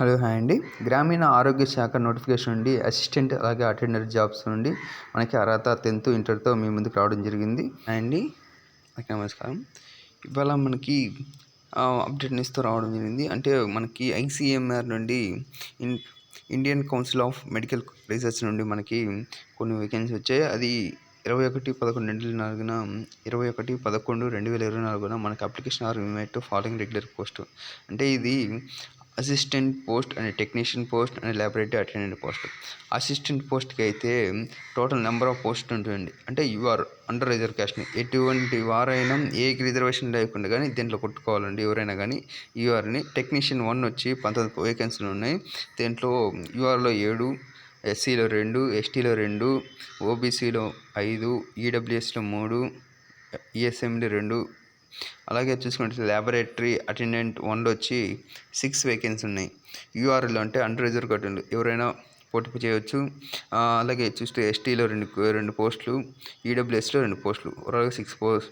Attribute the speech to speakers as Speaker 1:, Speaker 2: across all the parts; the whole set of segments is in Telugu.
Speaker 1: హలో హాయ్ అండి. గ్రామీణ ఆరోగ్య శాఖ నోటిఫికేషన్ నుండి అసిస్టెంట్ అలాగే అటెండర్ జాబ్స్ నుండి మనకి అర్హత టెన్త్ ఇంటర్తో మీ ముందుకు రావడం జరిగింది. అండి ఓకే నమస్కారం. ఇవాళ మనకి అప్డేట్ని ఇస్తూ రావడం జరిగింది. అంటే మనకి ఐసీఎంఆర్ నుండి in Indian council of medical research నుండి మనకి కొన్ని వేకెన్సీ వచ్చాయి. అది ఇరవై ఒకటి పదకొండు రెండు వేల నాలుగున ఇరవై ఒకటి పదకొండు రెండు వేల ఇరవై నాలుగున మనకి application are invite following regular post. అంటే ఇది assistant post and technician post and laboratory attendant post assistant పోస్ట్కి అయితే టోటల్ నెంబర్ ఆఫ్ పోస్ట్ ఉంటుంది అంటే యుఆర్ అండర్ రిజర్వేషన్ ఎటువంటి వారైనా ఏ రిజర్వేషన్ లేకుండా కానీ దీంట్లో కొట్టుకోవాలండి ఎవరైనా కానీ యూఆర్ని టెక్నీషియన్ వన్ వచ్చి పంతొమ్మిది వేకెన్సీలు ఉన్నాయి. దీంట్లో యూఆర్లో ఏడు ఎస్సీలో రెండు ఎస్టీలో రెండు ఓబీసీలో ఐదు ఈడబ్ల్యూఎస్లో మూడు ఈఎస్ఎంలో రెండు అలాగే చూసుకుంటే ల్యాబొరేటరీ అటెండెంట్ వన్లో వచ్చి సిక్స్ వేకెన్సీ ఉన్నాయి. యూఆర్ఎల్ అంటే అండర్ రిజర్వ్ కట్టండి ఎవరైనా పోటీ చేయవచ్చు అలాగే చూస్తే ఎస్టీలో రెండు రెండు పోస్టులు ఈడబ్ల్యూఎస్లో రెండు పోస్టులు ఓవరాల్గా సిక్స్ పోస్ట్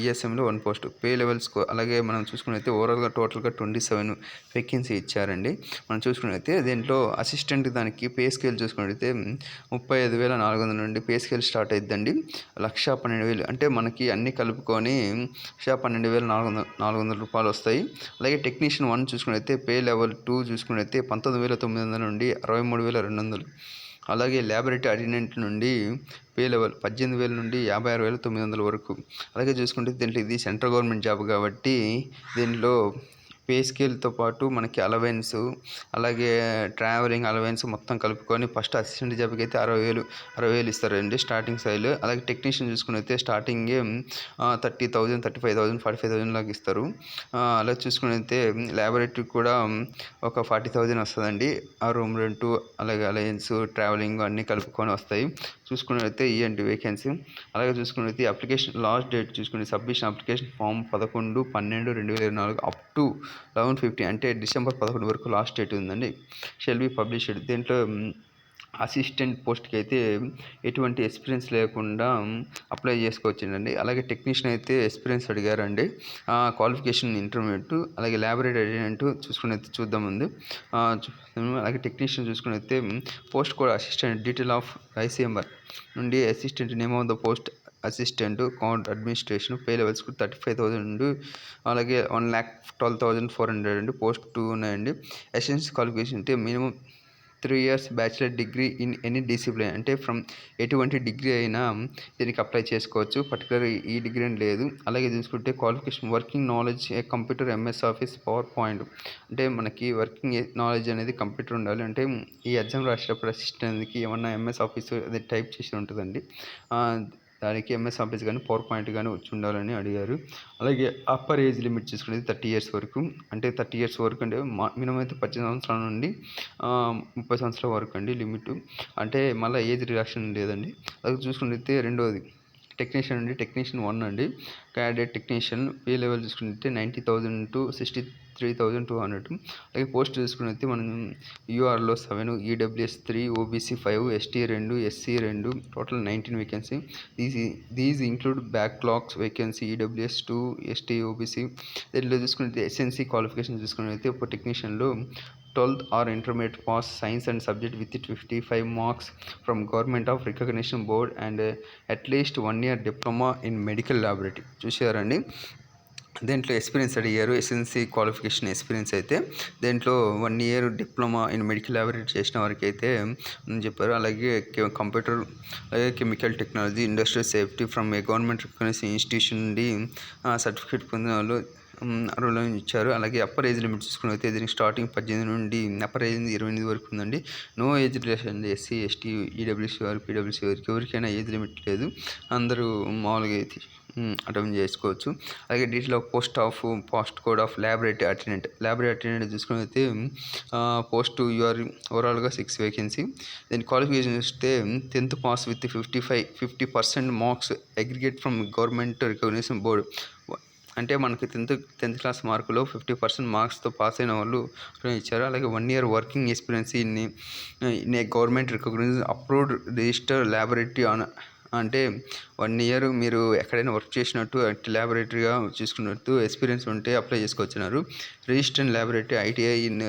Speaker 1: ఈఎస్ఎంలో వన్ పోస్ట్ పే లెవెల్స్ అలాగే మనం చూసుకున్నైతే ఓవరాల్గా టోటల్గా ట్వంటీ సెవెన్ వేకెన్సీ ఇచ్చారండి. మనం చూసుకున్నైతే దీంట్లో అసిస్టెంట్ దానికి పే స్కేల్ చూసుకున్నట్టయితే ముప్పై ఐదు వేల నాలుగు వందల నుండి పే స్కేల్ స్టార్ట్ అయిద్దండి. లక్ష పన్నెండు వేలు. అంటే మనకి అన్ని కలుపుకొని లక్ష పన్నెండు వేల నాలుగు వందల నాలుగు వందల రూపాయలు వస్తాయి. అలాగే టెక్నీషియన్ వన్ చూసుకున్నైతే పే లెవెల్ టూ చూసుకున్నైతే పంతొమ్మిది వేల తొమ్మిది వందల నుండి అరవై మూడు వేల రెండు వందలు. అలాగే ల్యాబొరేటరీ అటెండెంట్ నుండి పే లెవెల్ పద్దెనిమిది వేల నుండి యాభై ఆరు వేల తొమ్మిది వందల వరకు. అలాగే చూసుకుంటే దీంట్లో ఇది సెంట్రల్ గవర్నమెంట్ జాబ్ కాబట్టి దీనిలో పే స్కేల్తో పాటు మనకి అలవెన్స్ అలాగే ట్రావెలింగ్ అలవెన్స్ మొత్తం కలుపుకొని ఫస్ట్ అసిస్టెంట్ జాబ్కి అయితే అరవై వేలు అరవై వేలు ఇస్తారండి స్టార్టింగ్ సైల్ అలాగే టెక్నీషియన్ చూసుకుని అయితే స్టార్టింగే thirty thousand thirty five thousand forty five thousand లాగా ఇస్తారు. అలా చూసుకుని అయితే ల్యాబొరేటరీ కూడా ఒక ఫార్టీ థౌజండ్ వస్తుందండి. ఆ రూమ్ రెంట్ అలాగే అలయన్స్ ట్రావెలింగ్ అన్నీ కలుపుకొని వస్తాయి. చూసుకున్నట్లయితే ఇవ్వండి వేకెన్సీ. అలాగే చూసుకున్నట్లయితే అప్లికేషన్ లాస్ట్ డేట్ చూసుకుని సబ్మిషన్ అప్లికేషన్ ఫామ్ పదకొండు పన్నెండు రెండు వేల ఇరవై నాలుగు అప్ టు లెవెన్ ఫిఫ్టీ అంటే డిసెంబర్ పదకొండు వరకు లాస్ట్ డేట్ ఉందండి. Shall be published. దీంట్లో అసిస్టెంట్ పోస్ట్కి అయితే ఎటువంటి ఎక్స్పీరియన్స్ లేకుండా అప్లై చేసుకోవచ్చండి అలాగే టెక్నీషియన్ అయితే ఎక్స్పీరియన్స్ అడిగారండి. క్వాలిఫికేషన్ ఇంటర్మీడియట్ అలాగే ల్యాబొరేటరీ అటెండెంట్ చూసుకుని అయితే చూద్దాం అలాగే టెక్నీషియన్ చూసుకుని అయితే పోస్ట్ కూడా అసిస్టెంట్ డీటెయిల్ ఆఫ్ ఐసీఎంఆర్ నుండి assistant name of the post assistant account administration pay levels thirty five thousand అలాగే one lakh twelve thousand four hundred అండి పోస్ట్ టూ ఉన్నాయండి. ఎసెన్స్ క్వాలిఫికేషన్ అంటే minimum three years bachelor degree in any discipline అంటే ఫ్రమ్ ఎటువంటి డిగ్రీ అయినా దీనికి అప్లై చేసుకోవచ్చు. పర్టికులర్ ఈ డిగ్రీ అని లేదు. అలాగే చూసుకుంటే qualification working knowledge computer MS office PowerPoint. అంటే మనకి వర్కింగ్ నాలెడ్జ్ అనేది కంప్యూటర్ ఉండాలి. అంటే ఈ ఎగ్జామ్ రాసేటప్పుడు అసిస్టెంట్కి ఏమన్నా ఎంఎస్ ఆఫీస్ అది టైప్ చేసి ఉంటుందండి. దానికి ఎంఎస్ ఆఫీస్ కానీ పవర్ పాయింట్ కానీ వచ్చి ఉండాలని అడిగారు. అలాగే అప్పర్ ఏజ్ లిమిట్ చూసుకునేది థర్టీ ఇయర్స్ వరకు. అంటే థర్టీ ఇయర్స్ వరకు అంటే మినిమం అయితే పద్దెనిమిది సంవత్సరాల నుండి ముప్పై సంవత్సరాల వరకు అండి లిమిట్. అంటే మళ్ళీ ఏజ్ రిలాక్షన్ లేదండి. అది చూసుకుంటే రెండోది టెక్నీషియన్ అండి. టెక్నీషియన్ వన్ అండి. క్యాడెట్ టెక్నీషియన్ పే లెవెల్ చూసుకుంటే ninety thousand to sixty three thousand two hundred. అలాగే పోస్ట్ చూసుకుని మనం యూఆర్లో seven EWS three OBC five ST రెండు ఎస్సీ రెండు total nineteen vacancy. These these include backlogs vacancy EWS two ST OBC. దీంట్లో చూసుకుంటే ఎస్ఎన్సీ క్వాలిఫికేషన్ చూసుకుని ఒక టెక్నీషియన్లో twelfth or intermediate pass science and subject with fifty five marks from government of recognition board and at least one year diploma in medical laboratory. చూసారండి దేంట్లో ఎక్స్పీరియన్స్ అడిగారు ఎస్ఎన్సీ క్వాలిఫికేషన్ ఎక్స్పీరియన్స్ అయితే దేంట్లో one year diploma in medical laboratory చేసిన వారికి అయితే చెప్పారు. అలాగే కంప్యూటర్ అలాగే chemical technology industrial safety from a government recognise institution నుండి సర్టిఫికేట్ పొందిన వాళ్ళు అర్హులు ఇచ్చారు. అలాగే అప్పర్ ఏజ్ లిమిట్ చూసుకున్నైతే దీనికి స్టార్టింగ్ పద్దెనిమిది నుండి అప్పర్ ఏజ్ ఇరవై ఎనిమిది వరకు ఉందండి. No age relation SC ST EWC వారు పీడబ్ల్యూసీ వారికి ఎవరికైనా ఏజ్ లిమిట్ లేదు. అందరూ మామూలుగా అయితే అటెండ్ చేసుకోవచ్చు. అలాగే detail of post of post code of laboratory attendant laboratory attendant చూసుకుని అయితే పోస్ట్ యూఆర్ ఓవరాల్గా సిక్స్ వేకెన్సీ దీని క్వాలిఫికేషన్ చూస్తే tenth pass with fifty five fifty percent marks aggregate from government recognition board అంటే మనకి టెన్త్ టెన్త్ క్లాస్ మార్కులో ఫిఫ్టీ పర్సెంట్ మార్క్స్తో పాస్ అయిన వాళ్ళు ఇచ్చారు? అలాగే one year working experience in government recognise approved register laboratory on అంటే వన్ ఇయర్ మీరు ఎక్కడైనా వర్క్ చేసినట్టు ల్యాబొరేటరీగా చూసుకున్నట్టు ఎక్స్పీరియన్స్ ఉంటే apply చేసుకోవచ్చున్నారు. Registered laboratory ITI in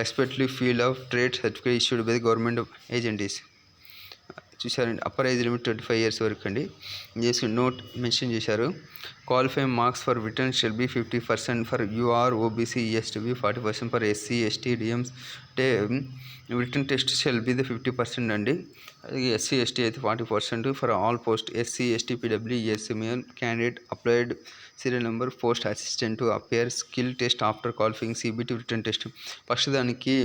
Speaker 1: respectively field of trade certificate issued by government agencies. చూసారండి upper age limit twenty five years వరకు అండి. చేసి నోట్ మెన్షన్ చేశారు. Qualify marks for written shall be fifty percent for UR OBC ESTB forty percent for SC ST DMS అంటే written test shall be the fifty percent అండి. ఎస్సీ ఎస్టీ అయితే forty percent for all post SC ST PW ESML candidate applied serial number post assistant appear skill test after qualifying CBT written test first దానికి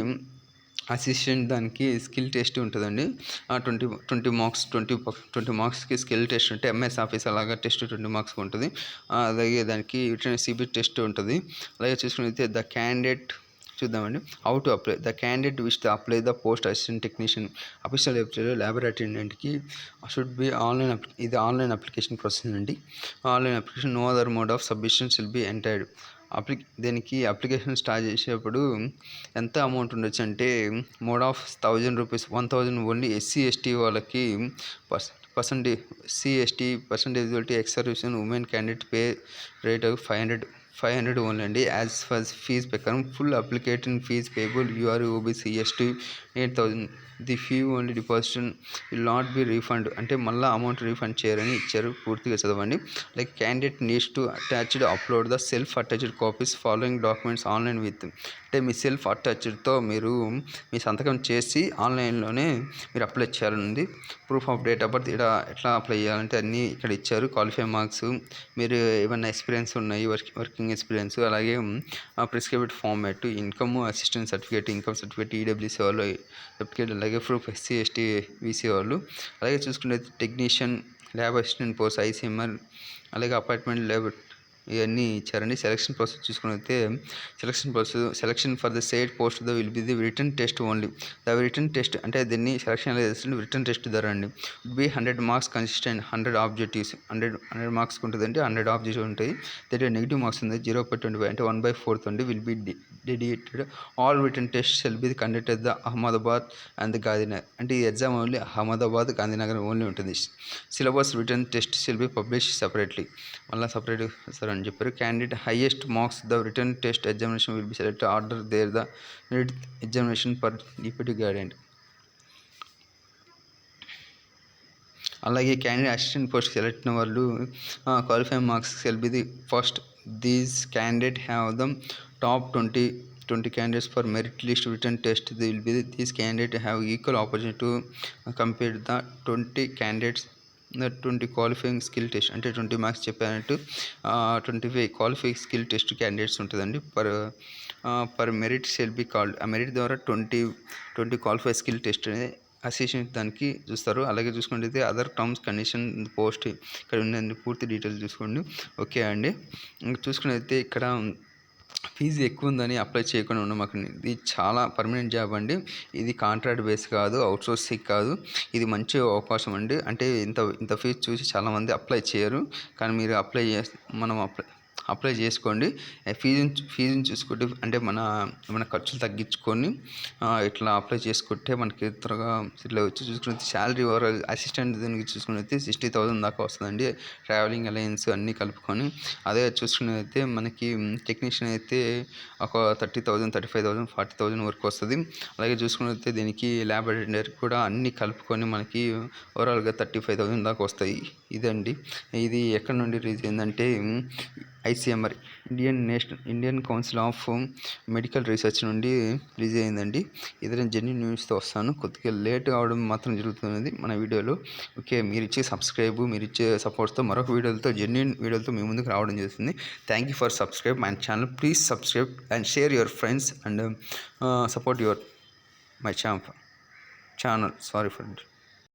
Speaker 1: అసిస్టెంట్ దానికి స్కిల్ టెస్ట్ ఉంటుందండి. Twenty twenty marks twenty twenty మార్క్స్కి స్కిల్ టెస్ట్ ఉంటే ఎంఎస్ ఆఫీస్ అలాగా టెస్ట్ ట్వంటీ మార్క్స్ ఉంటుంది. అలాగే దానికి రిటర్న్ సిబి టెస్ట్ ఉంటుంది. అలాగే చూసుకున్నైతే ద క్యాండిడేట్ చూద్దామండి. How to apply the candidate wish the apply the post assistant technician official website laboratory అటెండెంట్కి should be online ఇది ఆన్లైన్ అప్లికేషన్ ప్రాసెస్ అండి. Online application no other mode of submission will be entertained అప్లి దీనికి అప్లికేషన్ స్టార్ట్ చేసేటప్పుడు ఎంత అమౌంట్ ఉండొచ్చు అంటే mode of thousand rupees one thousand only SC ST వాళ్ళకి పర్స percentage SC ST percentage ex service women candidate pay rate five hundred five hundred only అండి. యాజ్ ఫర్ ఫీజ్ ప్రకారం full application fees payable UR OBC ST eight thousand the fee only deposition will not be refund అంటే మళ్ళీ అమౌంట్ రీఫండ్ చేయరని ఇచ్చారు పూర్తిగా చదవండి. Like candidate needs to attached upload the self attached copies following documents online with అంటే మీ సెల్ఫ్ అటాచ్డ్తో మీరు మీ సంతకం చేసి ఆన్లైన్లోనే మీరు apply చేయాలనుంది. Proof of date of birth ఇక్కడ ఎట్లా అప్లై చేయాలంటే అన్నీ ఇక్కడ ఇచ్చారు. క్వాలిఫై మార్క్స్ మీరు ఏమైనా ఎక్స్పీరియన్స్ ఉన్నాయి వర్క్ వర్కింగ్ ఎక్స్పీరియన్స్ అలాగే prescribed format income assistant certificate income certificate EWS వాళ్ళు సర్టిఫికేట్ అలాగే ప్రూఫ్ ఎస్సీ ఎస్టీ వీసీ వాళ్ళు. అలాగే చూసుకుంటే technician lab assistant post ICMR అలాగే అపార్ట్మెంట్ ల్యాబ్ ఇవన్నీ ఇచ్చారండి. సెలక్షన్ ప్రాసెస్ చూసుకుని selection process selection for the said post the will be the written test only the written test అంటే దీన్ని సెలక్షన్ ఎలా చేస్తుంది రిటర్న్ టెస్ట్ ధర అండి. Be hundred marks consistent hundred objectives hundred hundred marks ఉంటుందండి హండ్రెడ్ ఆబ్జెక్టివ్ ఉంటాయి. దట్ నెగిటివ్ మార్క్స్ ఉంది జీరో పాయింట్ ట్వంటీ ఫైవ్ అంటే వన్ బై ఫోర్త్ అండి will be dedicated all written test shall be conducted the Ahmedabad and Gandhinagar అంటే ఈ exam only Ahmedabad Gandhinagar only ఉంటుంది. Syllabus written test shall be publish separately మళ్ళీ సపరేట్ సార్ అని చెప్పారు. Candidate highest marks the written test examination will be select order there the neat examination per deputy గైడెంట్ అలాగే క్యాండిడేట్ అసిస్టెంట్ పోస్ట్ సెలెక్ట్ అయిన వాళ్ళు qualify marks shall be the first these candidate have the top twenty twenty candidates for merit list written test the will be these candidate have equal opportunity to compare the twenty candidates twenty qualifying skill test అంటే twenty marks చెప్పానంటూ twenty five qualifying skill test candidates ఉంటుందండి. Per per merit shall be called ఆ మెరిట్ ద్వారా twenty twenty qualify skill test అనేది అసిస్టెంట్ దానికి చూస్తారు. అలాగే చూసుకుంటే అదర్ టర్మ్స్ కండిషన్ పోస్ట్ ఇక్కడ ఉందండి. పూర్తి డీటెయిల్స్ చూసుకోండి. ఓకే అండి. ఇంకా చూసుకున్నైతే ఇక్కడ ఫీజు ఎక్కువ ఉందని అప్లై చేయకుండా ఉన్నాం మాకు ఇది చాలా పర్మనెంట్ జాబ్ అండి. ఇది కాంట్రాక్ట్ బేస్ కాదు అవుట్సోర్సింగ్ కాదు. ఇది మంచి అవకాశం అండి. అంటే ఇంత ఇంత ఫీజు చూసి చాలామంది అప్లై చేయరు. కానీ మీరు అప్లై చేస్తే మనం అప్లై అప్లై చేసుకోండి. ఫీజుని ఫీజుని చూసుకుంటే అంటే మన మన ఖర్చులు తగ్గించుకొని ఇట్లా అప్లై చేసుకుంటే మనకి త్వరగా ఇట్లా వచ్చి చూసుకుని శాలరీ ఓవరాల్ అసిస్టెంట్ దీనికి చూసుకుని సిక్స్టీ థౌసండ్ దాకా వస్తుందండి. ట్రావెలింగ్ అలయన్స్ అన్నీ కలుపుకొని. అదే చూసుకునేది మనకి టెక్నీషియన్ అయితే ఒక thirty thousand thirty five thousand forty thousand వరకు వస్తుంది. అలాగే చూసుకున్నైతే దీనికి ల్యాబ్ అటెండర్ కూడా అన్నీ కలుపుకొని మనకి ఓవరాల్గా థర్టీ ఫైవ్ థౌసండ్ దాకా వస్తాయి. ఇదండి. ఇది ఎక్కడ నుండి రీజ్ ఏంటంటే ICMR Indian national Indian council of medical research నుండి రిలీజ్ అయిందండి. ఏదైనా జెన్యున్ న్యూస్తో వస్తాను. కొద్దిగా లేట్ అవడం మాత్రం జరుగుతున్నది మన వీడియోలో. ఓకే మీరు ఇచ్చే సబ్స్క్రైబ్ మీరు ఇచ్చే సపోర్ట్తో మరొక వీడియోలతో జెన్యున్ వీడియోలతో మీ ముందుకు రావడం జరుగుతుంది. Thank you for subscribe my channel. Please subscribe and share your friends and support your my champ channel. Sorry for